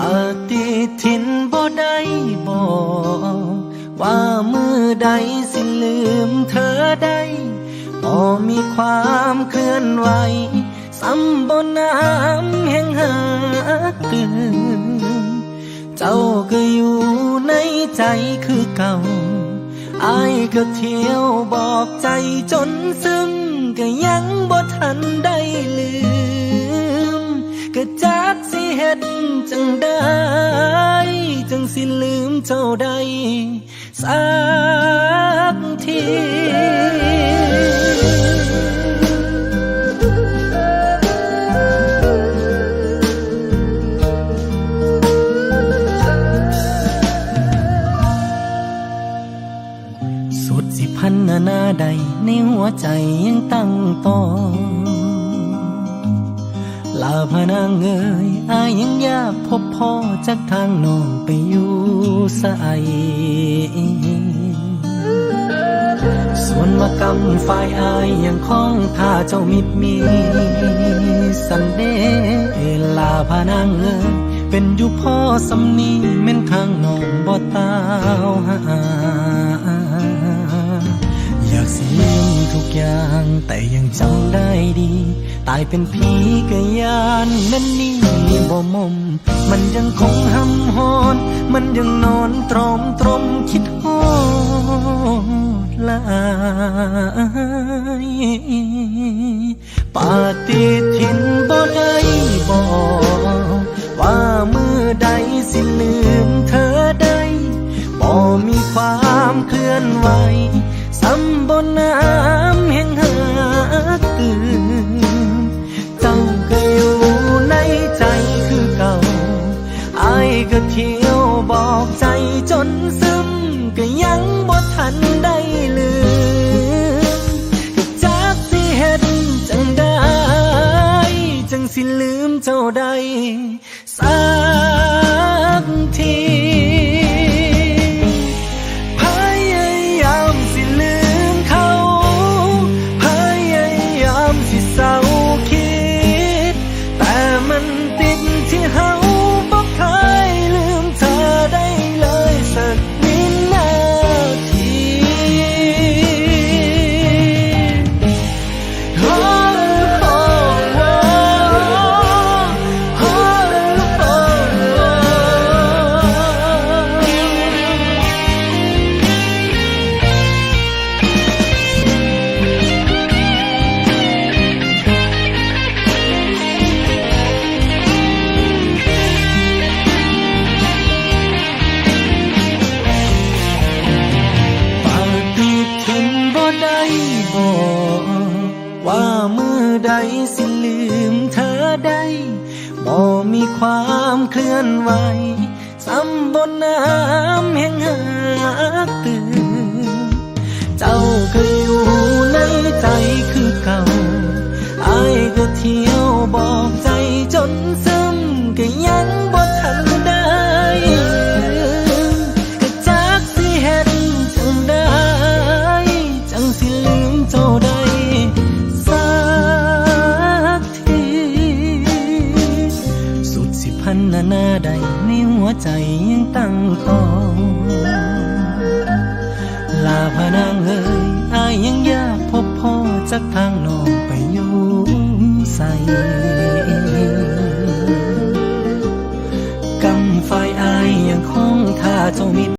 ปฏิทินบ่ได้บอกว่ามือใดสิลืมเธอได้บ่มีความเคลื่อนไหวซ้ำบนน้ำแห่งหากตื่นเจ้าก็อยู่ในใจคือเก่าอายก็เที่ยวบอกใจจนซึมก็ยังบ่ทันได้ลืม เฮ็ดจังได้ จังสิลืมเจ้าได้สักทีสุดสิพันนานาใดในหัวใจยังตั้งต่อ ลาพนางเอ่ยอายยังยากพบพ่อจากทางนองไปอยู่ใสส่วนมากำฝ่ายอายยังคล้องท่าเจ้ามิดมีสันเดลาพนางเอ่ยเป็นอยู่พ่อสำนีเม่นทางนองบ่ตาวหา อยากสิลืมทุกอย่าง แต่ยังจำได้ดี ตายเป็นผีกยานนั่นนี่บ่มม มันยังคงหำหอน มันยังนอนตรอมตรมคิดฮอดลายปาฏิทินบ่ได้บอกว่ามือใดสิลืมเธอได้บ่มีความเคลื่อนไหว นน้ำแห่งหากตื่นเจ้าก็อยู่ในใจคือเก่าอายก็เที่ยวบอกใจจนซึมก็ยังบ่ทันได้ลืมก็จักสิเฮ็ดจังได้ จังสิลืมเจ้าได้สัก สิลืมเธอได้บ่มีความเคลื่อนไหวซ้ำบนน้ำแห่งหากตื่นเจ้าก็อยู่ในใจคือเก่าอายก็เที่ยวบอกใจจนซึมก็ยัง นนานาใดในหัวใจยังตั้งต่อลาพนางเอ่ยอายยังยากพบพ่อจากทางน้องไปอยู่ใส่กำไฟอายยังคงท่าเจ้ามี